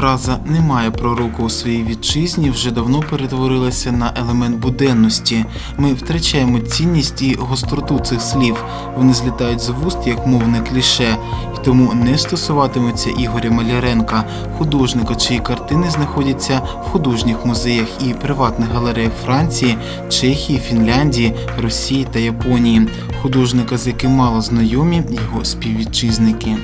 Фраза немає пророку у своїй вітчизні вже давно перетворилася на елемент буденності. Ми втрачаємо цінність і гостроту цих слів. Вони злітають з вуст як мовне кліше, і тому не стосуватиметься Ігоря Маляренка, художника, чиї картини знаходяться в художніх музеях і приватних галереях Франції, Чехії, Фінляндії, Росії та Японії. Художника, з яким мало знайомі його співвітчизники.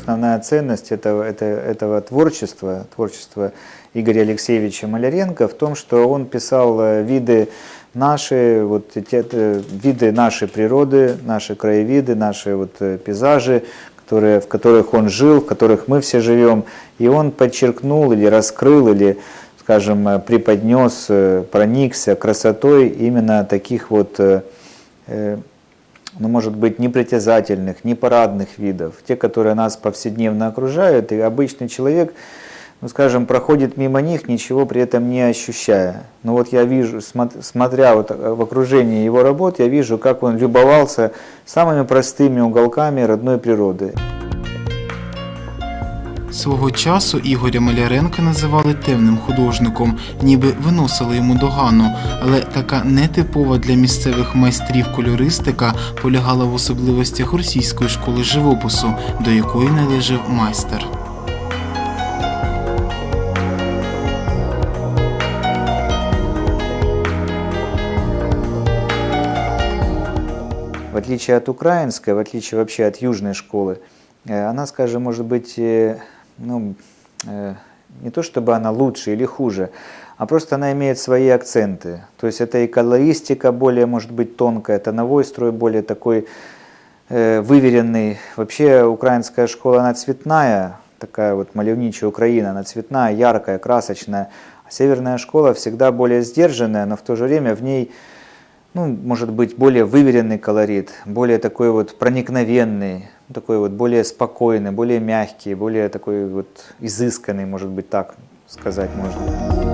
Основная ценность этого, это- этого творчества, творчества Игоря Алексеевича Маляренко в том, что он писал э, виды наши, вот эти, виды нашей природы, наши краевиды, наши вот э, пейзажи, которые, в которых он жил, в которых мы все живем. И он подчеркнул или раскрыл, или, скажем, э, преподнес, проникся красотой именно таких вот ну, может быть, непритязательных, непарадных видов, те, которые нас повседневно окружают, и обычный человек, ну, скажем, проходит мимо них, ничего при этом не ощущая. Но вот я вижу, смот- смотря вот э, в окружении его работ, я вижу, как он любовался самыми простыми уголками родной природы. Свого часу Ігоря Маляренка називали темним художником, ніби виносили йому догану, але така нетипова для місцевих майстрів кольористика полягала в особливостях російської школи живопису, до якої належав майстер. в отличие от украинской, в отличие вообще от южной школы, э, она, скажем, может быть, э, ну, э, не то чтобы она лучше или хуже, а просто она имеет свои акценты. То есть это и колористика более, может быть, тонкая, это новой строй более такой э, выверенный. Вообще украинская школа, она цветная, такая вот малевничая Украина, она цветная, яркая, красочная. А северная школа всегда более сдержанная, но в то же время в ней ну, может быть, более выверенный колорит, более такой вот проникновенный, такой вот более спокойный, более мягкий, более такой вот изысканный, может быть, так сказать можно.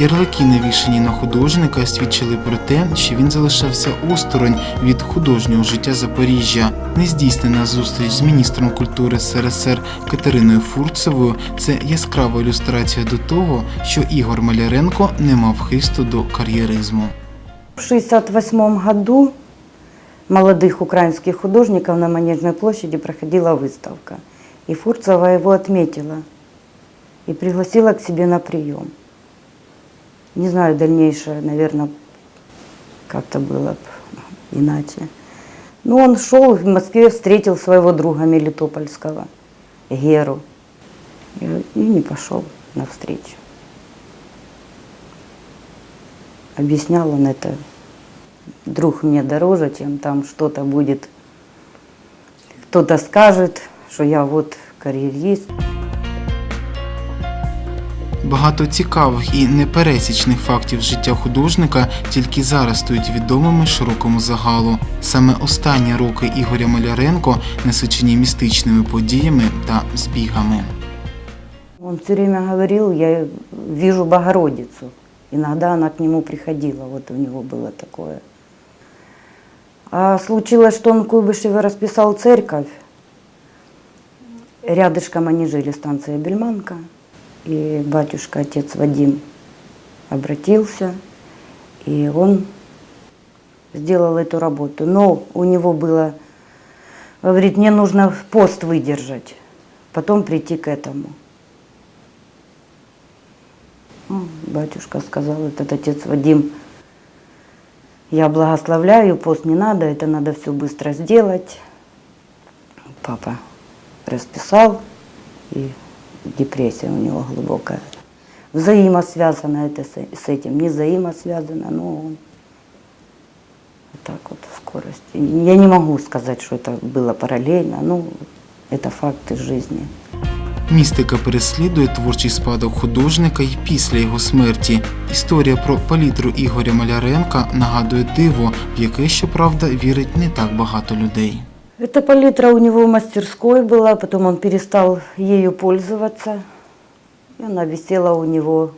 Ярлики, навішані на художника, свідчили про те, що він залишався осторонь від художнього життя Запоріжжя. Нездійснена зустріч з міністром культури СРСР Катериною Фурцевою це яскрава ілюстрація до того, що Ігор Маляренко не мав хисту до кар'єризму. В 1968 году молодых украинских художников на Манежной площади проходила выставка. И Фурцева его отметила и пригласила к себе на прием. Не знаю, дальнейшее, наверное, как-то было б иначе. Но он шел в Москве, встретил своего друга Мелитопольского, Геру, и не пошел навстречу. Объяснял он это друг мне дороже, чем там что-то будет. Кто-то скажет, что я вот карьерист. Багато цікавих і непересічних фактів життя художника тільки зараз стають відомими широкому загалу. Саме останні роки Ігоря Маляренко насичені містичними подіями та збігами. Он все время говорил, я вижу Богородицу. Иногда она к нему приходила, вот у него было такое. А случилось, что он в Куйбышеве расписал церковь. Рядышком они жили, станция Бельманка. И батюшка, отец Вадим, обратился, и он сделал эту работу. Но у него было, говорит, мне нужно пост выдержать, потом прийти к этому. Ну, Батюшка сказал, этот отец Вадим, я благословляю, пост не надо, это надо все быстро сделать. Папа расписал, и депрессия у него глубокая. Взаимосвязано это с, этим, не взаимосвязано, но он вот так вот скорость. Я не могу сказать, что это было параллельно, ну, это факты жизни. Містика переслідує творчий спадок художника й після його смерті. Історія про палітру Ігоря Маляренка нагадує диво, в яке, щоправда, вірить не так багато людей. Эта палитра у него в мастерской была, потом он перестал ею пользоваться. И она висела у него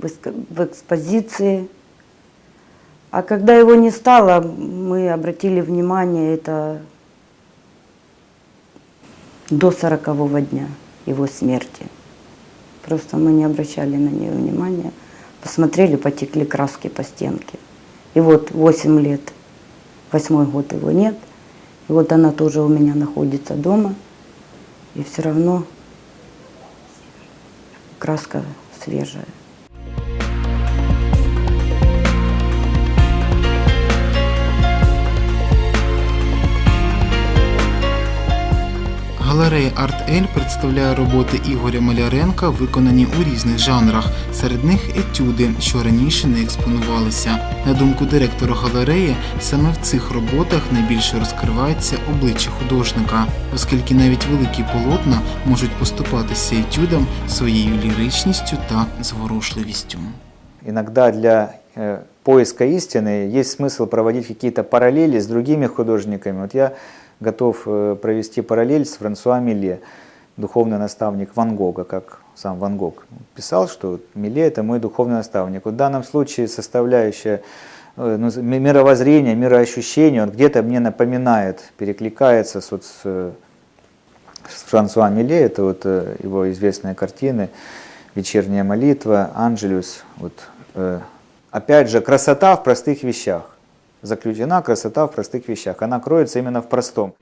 в эск- в экспозиции. А когда его не стало, мы обратили внимание, это до сорокового дня его смерти. Просто мы не обращали на нее внимания. Посмотрели, потекли краски по стенке. И вот 8 лет, восьмой год его нет. И вот она тоже у меня находится дома. И все равно краска свежая. Галерея Арт-Ель представляє роботи Ігоря Маляренка, виконані у різних жанрах. Серед них етюди, що раніше не експонувалися. На думку директора галереї, саме в цих роботах найбільше розкривається обличчя художника, оскільки навіть великі полотна можуть поступатися етюдам своєю ліричністю та зворушливістю. Иногда для э, поиска истины есть смысл проводить какие-то параллели с другими художниками. Вот я готов э, провести параллель с Франсуа Милле, духовный наставник Ван Гога, как сам Ван Гог писал, что Милле это мой духовный наставник. В данном случае составляющая э, ну, ми- мировоззрения, мироощущения, он где-то мне напоминает, перекликается с, вот, с, с Франсуа Милле, это вот его известные картины «Вечерняя молитва», «Анджелюс». Вот, э, опять же, красота в простых вещах. Заключена красота в простых вещах. Она кроется именно в простом.